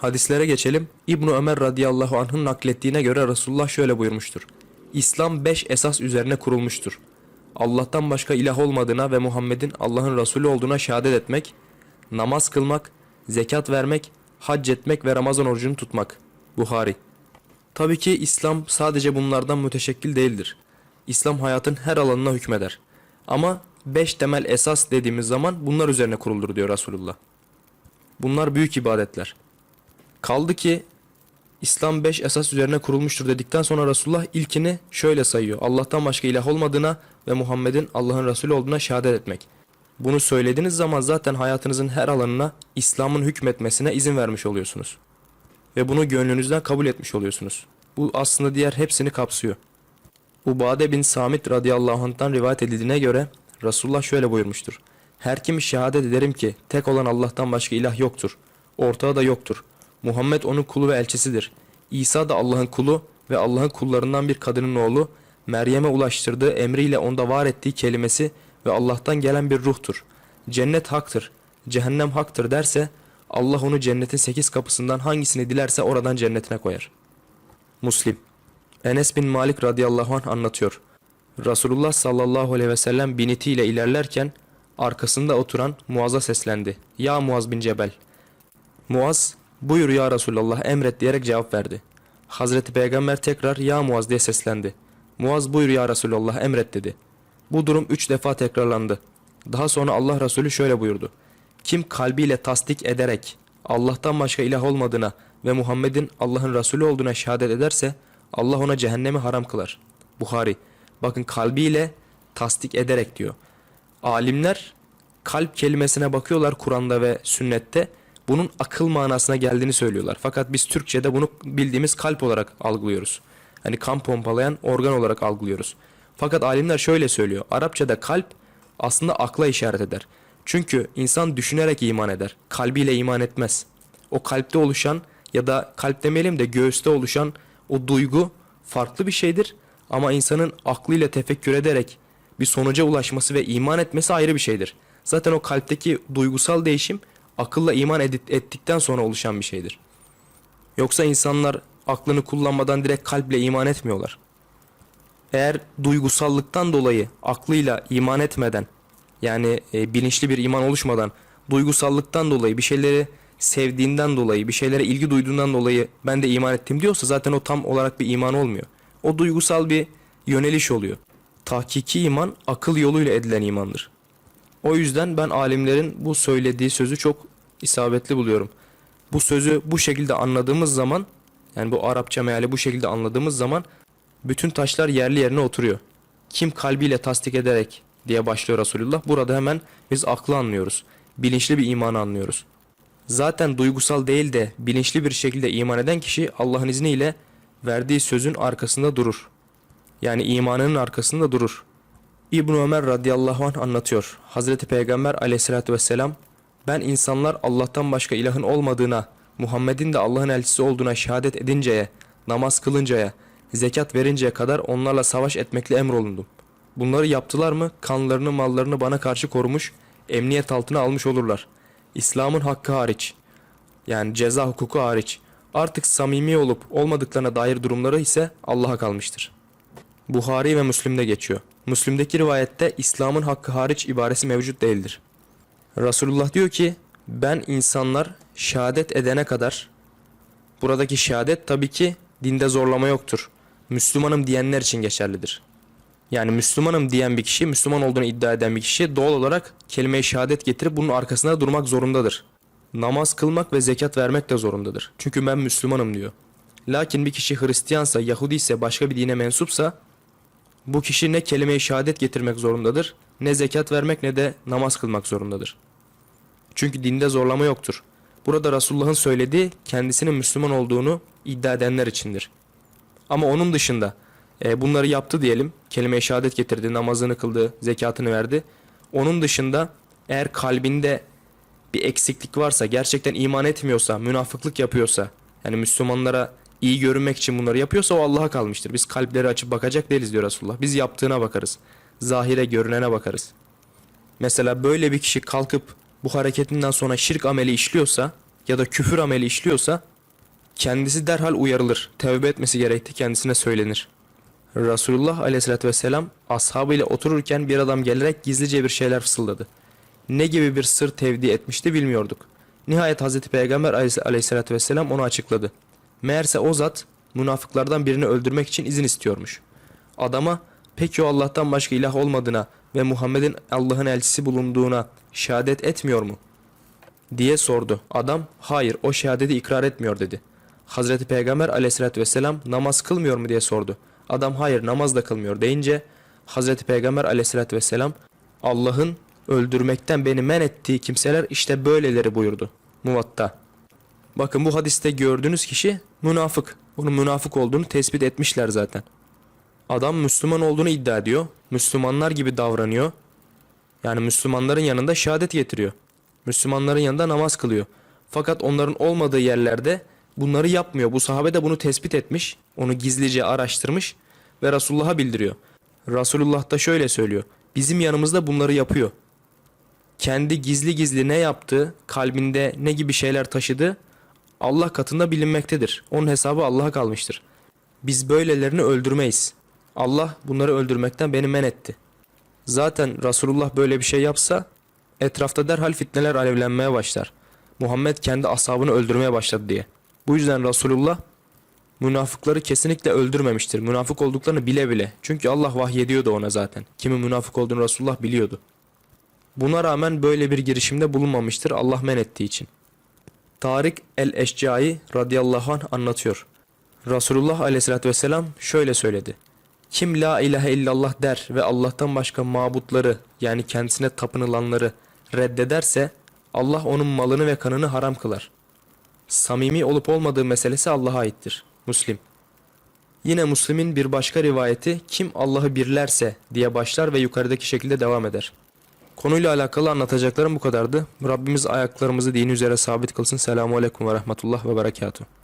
Hadislere geçelim. İbn Ömer radıyallahu anh'ın naklettiğine göre Resulullah şöyle buyurmuştur. İslam beş esas üzerine kurulmuştur. Allah'tan başka ilah olmadığına ve Muhammed'in Allah'ın Resulü olduğuna şehadet etmek, namaz kılmak, zekat vermek, hac etmek ve Ramazan orucunu tutmak. Buhari. Tabii ki İslam sadece bunlardan müteşekkil değildir. İslam hayatın her alanına hükmeder. Ama beş temel esas dediğimiz zaman bunlar üzerine kurulur diyor Resulullah. Bunlar büyük ibadetler. Kaldı ki İslam 5 esas üzerine kurulmuştur dedikten sonra Resulullah ilkini şöyle sayıyor. Allah'tan başka ilah olmadığına ve Muhammed'in Allah'ın Resulü olduğuna şehadet etmek. Bunu söylediğiniz zaman zaten hayatınızın her alanına İslam'ın hükmetmesine izin vermiş oluyorsunuz. Ve bunu gönlünüzden kabul etmiş oluyorsunuz. Bu aslında diğer hepsini kapsıyor. Ubade bin Samit radıyallahu anh'tan rivayet edildiğine göre Resulullah şöyle buyurmuştur. Her kim şehadet ederim ki tek olan Allah'tan başka ilah yoktur. Ortağı da yoktur. Muhammed onun kulu ve elçisidir. İsa da Allah'ın kulu ve Allah'ın kullarından bir kadının oğlu. Meryem'e ulaştırdığı emriyle onda var ettiği kelimesi ve Allah'tan gelen bir ruhtur. Cennet haktır, cehennem haktır derse Allah onu cennetin sekiz kapısından hangisini dilerse oradan cennetine koyar. Muslim Enes bin Malik radıyallahu anh anlatıyor. Resulullah sallallahu aleyhi ve sellem binitiyle ilerlerken arkasında oturan Muaz'a seslendi. Ya Muaz bin Cebel. Muaz buyur ya Resulallah emret diyerek cevap verdi. Hazreti Peygamber tekrar ya Muaz diye seslendi. Muaz buyur ya Resulallah emret dedi. Bu durum üç defa tekrarlandı. Daha sonra Allah Resulü şöyle buyurdu. Kim kalbiyle tasdik ederek Allah'tan başka ilah olmadığına ve Muhammed'in Allah'ın Resulü olduğuna şehadet ederse Allah ona cehennemi haram kılar. Buhari. Bakın kalbiyle tasdik ederek diyor. Alimler kalp kelimesine bakıyorlar Kur'an'da ve sünnette. Bunun akıl manasına geldiğini söylüyorlar. Fakat biz Türkçe'de bunu bildiğimiz kalp olarak algılıyoruz. Hani kan pompalayan organ olarak algılıyoruz. Fakat alimler şöyle söylüyor. Arapçada kalp aslında akla işaret eder. Çünkü insan düşünerek iman eder. Kalbiyle iman etmez. O kalpte oluşan ya da kalp demeyelim de göğüste oluşan o duygu farklı bir şeydir. Ama insanın aklıyla tefekkür ederek bir sonuca ulaşması ve iman etmesi ayrı bir şeydir. Zaten o kalpteki duygusal değişim akılla iman ettikten sonra oluşan bir şeydir. Yoksa insanlar aklını kullanmadan direkt kalple iman etmiyorlar. Eğer duygusallıktan dolayı aklıyla iman etmeden yani e, bilinçli bir iman oluşmadan duygusallıktan dolayı bir şeyleri sevdiğinden dolayı bir şeylere ilgi duyduğundan dolayı ben de iman ettim diyorsa zaten o tam olarak bir iman olmuyor. O duygusal bir yöneliş oluyor. Tahkiki iman akıl yoluyla edilen imandır. O yüzden ben alimlerin bu söylediği sözü çok isabetli buluyorum. Bu sözü bu şekilde anladığımız zaman yani bu Arapça meali bu şekilde anladığımız zaman bütün taşlar yerli yerine oturuyor. Kim kalbiyle tasdik ederek diye başlıyor Resulullah. Burada hemen biz aklı anlıyoruz. Bilinçli bir imanı anlıyoruz. Zaten duygusal değil de bilinçli bir şekilde iman eden kişi Allah'ın izniyle verdiği sözün arkasında durur. Yani imanının arkasında durur. İbn Ömer radıyallahu anh anlatıyor. Hazreti Peygamber aleyhissalatü vesselam ben insanlar Allah'tan başka ilahın olmadığına, Muhammed'in de Allah'ın elçisi olduğuna şehadet edinceye, namaz kılıncaya, zekat verinceye kadar onlarla savaş etmekle emrolundum. Bunları yaptılar mı kanlarını mallarını bana karşı korumuş, emniyet altına almış olurlar. İslam'ın hakkı hariç, yani ceza hukuku hariç, artık samimi olup olmadıklarına dair durumları ise Allah'a kalmıştır. Buhari ve Müslim'de geçiyor. Müslim'deki rivayette İslam'ın hakkı hariç ibaresi mevcut değildir. Resulullah diyor ki ben insanlar şehadet edene kadar buradaki şehadet tabii ki dinde zorlama yoktur. Müslümanım diyenler için geçerlidir. Yani Müslümanım diyen bir kişi, Müslüman olduğunu iddia eden bir kişi doğal olarak kelime-i şehadet getirip bunun arkasında durmak zorundadır. Namaz kılmak ve zekat vermek de zorundadır. Çünkü ben Müslümanım diyor. Lakin bir kişi Hristiyansa, Yahudi ise, başka bir dine mensupsa bu kişi ne kelime-i şehadet getirmek zorundadır, ne zekat vermek ne de namaz kılmak zorundadır. Çünkü dinde zorlama yoktur. Burada Resulullah'ın söylediği kendisinin Müslüman olduğunu iddia edenler içindir. Ama onun dışında e, bunları yaptı diyelim. Kelime-i şehadet getirdi, namazını kıldı, zekatını verdi. Onun dışında eğer kalbinde bir eksiklik varsa, gerçekten iman etmiyorsa, münafıklık yapıyorsa, yani Müslümanlara iyi görünmek için bunları yapıyorsa o Allah'a kalmıştır. Biz kalpleri açıp bakacak değiliz diyor Resulullah. Biz yaptığına bakarız. Zahire görünene bakarız. Mesela böyle bir kişi kalkıp bu hareketinden sonra şirk ameli işliyorsa ya da küfür ameli işliyorsa Kendisi derhal uyarılır. Tevbe etmesi gerektiği kendisine söylenir. Resulullah aleyhissalatü vesselam ashabıyla otururken bir adam gelerek gizlice bir şeyler fısıldadı. Ne gibi bir sır tevdi etmişti bilmiyorduk. Nihayet Hazreti Peygamber aleyhis- aleyhissalatü vesselam onu açıkladı. Meğerse o zat münafıklardan birini öldürmek için izin istiyormuş. Adama peki o Allah'tan başka ilah olmadığına ve Muhammed'in Allah'ın elçisi bulunduğuna şehadet etmiyor mu? diye sordu. Adam hayır o şehadeti ikrar etmiyor dedi. Hazreti Peygamber aleyhissalatü vesselam namaz kılmıyor mu diye sordu. Adam hayır namaz da kılmıyor deyince Hazreti Peygamber aleyhissalatü vesselam Allah'ın öldürmekten beni men ettiği kimseler işte böyleleri buyurdu. Muvatta. Bakın bu hadiste gördüğünüz kişi münafık. Onun münafık olduğunu tespit etmişler zaten. Adam Müslüman olduğunu iddia ediyor. Müslümanlar gibi davranıyor. Yani Müslümanların yanında şehadet getiriyor. Müslümanların yanında namaz kılıyor. Fakat onların olmadığı yerlerde bunları yapmıyor. Bu sahabe de bunu tespit etmiş. Onu gizlice araştırmış ve Resulullah'a bildiriyor. Resulullah da şöyle söylüyor. Bizim yanımızda bunları yapıyor. Kendi gizli gizli ne yaptığı, kalbinde ne gibi şeyler taşıdığı Allah katında bilinmektedir. Onun hesabı Allah'a kalmıştır. Biz böylelerini öldürmeyiz. Allah bunları öldürmekten beni men etti. Zaten Resulullah böyle bir şey yapsa etrafta derhal fitneler alevlenmeye başlar. Muhammed kendi ashabını öldürmeye başladı diye. Bu yüzden Resulullah münafıkları kesinlikle öldürmemiştir. Münafık olduklarını bile bile. Çünkü Allah vahyediyordu ona zaten. Kimin münafık olduğunu Resulullah biliyordu. Buna rağmen böyle bir girişimde bulunmamıştır Allah men ettiği için. Tarık el-Eşcai radıyallahu anh anlatıyor. Resulullah aleyhissalatü vesselam şöyle söyledi. Kim la ilahe illallah der ve Allah'tan başka mabutları yani kendisine tapınılanları reddederse Allah onun malını ve kanını haram kılar. Samimi olup olmadığı meselesi Allah'a aittir. Müslim. Yine Müslim'in bir başka rivayeti kim Allah'ı birlerse diye başlar ve yukarıdaki şekilde devam eder. Konuyla alakalı anlatacaklarım bu kadardı. Rabbimiz ayaklarımızı dini üzere sabit kılsın. Selamun Aleyküm ve Rahmetullah ve Berekatuhu.